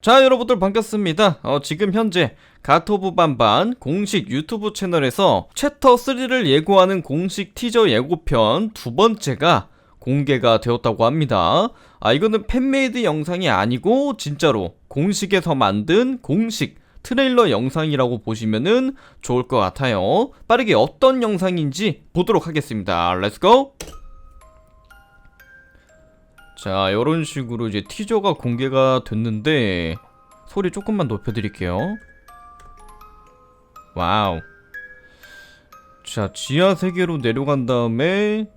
자 여러분들 반갑습니다. 어, 지금 현재 가토부 반반 공식 유튜브 채널에서 챕터 3를 예고하는 공식 티저 예고편 두 번째가 공개가 되었다고 합니다. 아 이거는 팬메이드 영상이 아니고 진짜로 공식에서 만든 공식 트레일러 영상이라고 보시면은 좋을 것 같아요. 빠르게 어떤 영상인지 보도록 하겠습니다. 렛츠고 자, 이런 식으로 이제 티저가 공개가 됐는데 소리 조금만 높여드릴게요. 와우. 자, 지하 세계로 내려간 다음에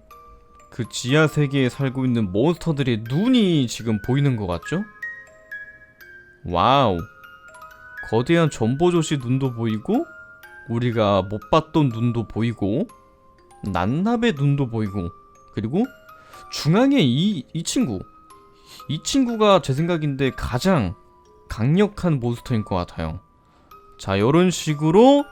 그 지하 세계에 살고 있는 몬스터들의 눈이 지금 보이는 것 같죠? 와우. 거대한 전보조시 눈도 보이고 우리가 못 봤던 눈도 보이고 난납의 눈도 보이고 그리고 중앙에 이, 이 친구. 이 친구가 제 생각인데 가장 강력한 몬스터인 것 같아요. 자 요런 식으로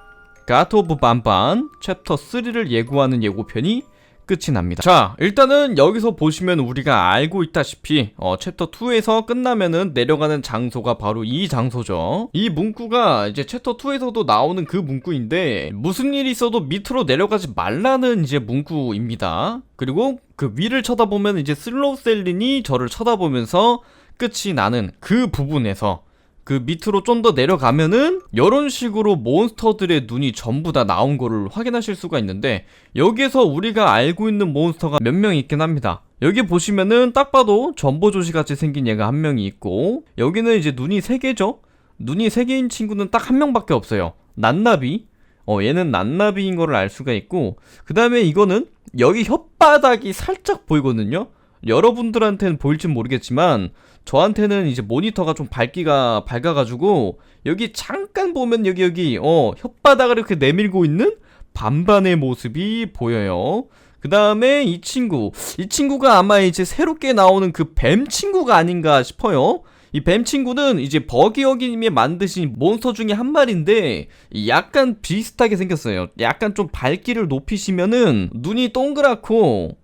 가트 오브 반반 챕터 3를 예고하는 예고편이 끝이 납니다. 자 일단은 여기서 보시면 우리가 알고 있다시피 어, 챕터 2에서 끝나면은 내려가는 장소가 바로 이 장소죠. 이 문구가 이제 챕터 2에서도 나오는 그 문구인데 무슨 일이 있어도 밑으로 내려가지 말라는 이제 문구입니다. 그리고 그 위를 쳐다보면 이제 슬로우 셀린이 저를 쳐다보면서 끝이 나는 그 부분에서 그 밑으로 좀 더 내려가면은 이런 식으로 몬스터들의 눈이 전부 다 나온 거를 확인하실 수가 있는데 여기에서 우리가 알고 있는 몬스터가 몇 명 있긴 합니다. 여기 보시면은 딱 봐도 전보조시 같이 생긴 얘가 한 명이 있고 여기는 이제 눈이 세 개죠. 눈이 세 개인 친구는 딱 한 명밖에 없어요. 난나비. 어 얘는 난나비인 거를 알 수가 있고 그 다음에 이거는 여기 혓바닥이 살짝 보이거든요. 여러분들한테는 보일진 모르겠지만 저한테는 이제 모니터가 좀 밝기가 밝아가지고 여기 잠깐 보면 여기 여기 어 혓바닥을 이렇게 내밀고 있는 반반의 모습이 보여요. 그 다음에 이 친구 이 친구가 아마 이제 새롭게 나오는 그 뱀 친구가 아닌가 싶어요. 이 뱀 친구는 이제 버기 어기님이 만드신 몬스터 중에 한 마리인데 약간 비슷하게 생겼어요. 약간 좀 밝기를 높이시면은 눈이 동그랗고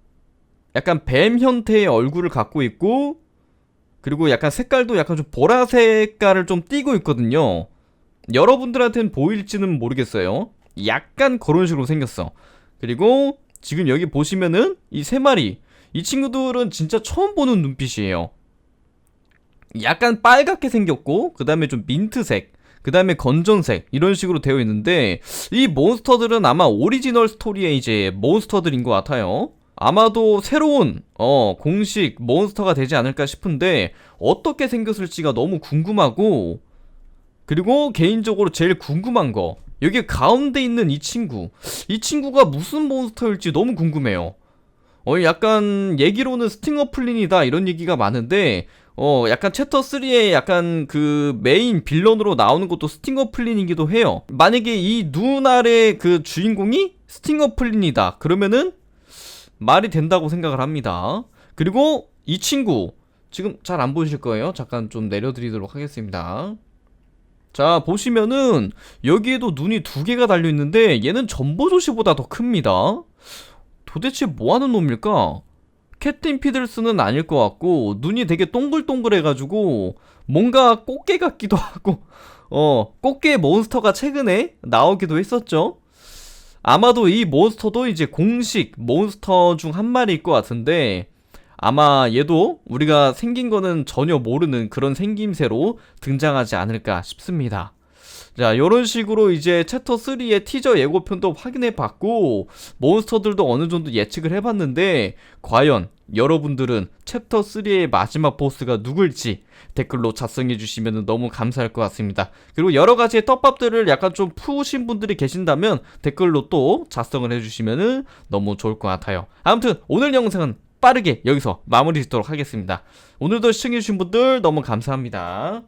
약간 뱀 형태의 얼굴을 갖고 있고 그리고 약간 색깔도 약간 좀 보라 색깔을 좀 띠고 있거든요. 여러분들한테는 보일지는 모르겠어요. 약간 그런 식으로 생겼어. 그리고 지금 여기 보시면은 이 세 마리 이 친구들은 진짜 처음 보는 눈빛이에요. 약간 빨갛게 생겼고 그 다음에 좀 민트색 그 다음에 건전색 이런 식으로 되어 있는데 이 몬스터들은 아마 오리지널 스토리의 이제 몬스터들인 것 같아요. 아마도 새로운 어 공식 몬스터가 되지 않을까 싶은데 어떻게 생겼을지가 너무 궁금하고 그리고 개인적으로 제일 궁금한 거 여기 가운데 있는 이 친구 이 친구가 무슨 몬스터일지 너무 궁금해요. 어 약간 얘기로는 스팅어 플린이다 이런 얘기가 많은데 어 약간 챕터 3에 약간 그 메인 빌런으로 나오는 것도 스팅어 플린이기도 해요. 만약에 이눈 아래 그 주인공이 스팅어 플린이다 그러면은 말이 된다고 생각을 합니다. 그리고 이 친구 지금 잘 안 보이실 거예요. 잠깐 좀 내려드리도록 하겠습니다. 자 보시면은 여기에도 눈이 두 개가 달려 있는데 얘는 전보조시보다 더 큽니다. 도대체 뭐 하는 놈일까? 캡틴 피들스는 아닐 것 같고 눈이 되게 동글동글해가지고 뭔가 꽃게 같기도 하고 어 꽃게 몬스터가 최근에 나오기도 했었죠. 아마도 이 몬스터도 이제 공식 몬스터 중 한 마리일 것 같은데 아마 얘도 우리가 생긴 거는 전혀 모르는 그런 생김새로 등장하지 않을까 싶습니다. 자, 요런 식으로 이제 챕터 3의 티저 예고편도 확인해 봤고, 몬스터들도 어느 정도 예측을 해 봤는데, 과연 여러분들은 챕터 3의 마지막 보스가 누굴지 댓글로 작성해 주시면 너무 감사할 것 같습니다. 그리고 여러 가지의 떡밥들을 약간 좀 푸신 분들이 계신다면 댓글로 또 작성을 해 주시면 너무 좋을 것 같아요. 아무튼 오늘 영상은 빠르게 여기서 마무리 짓도록 하겠습니다. 오늘도 시청해 주신 분들 너무 감사합니다.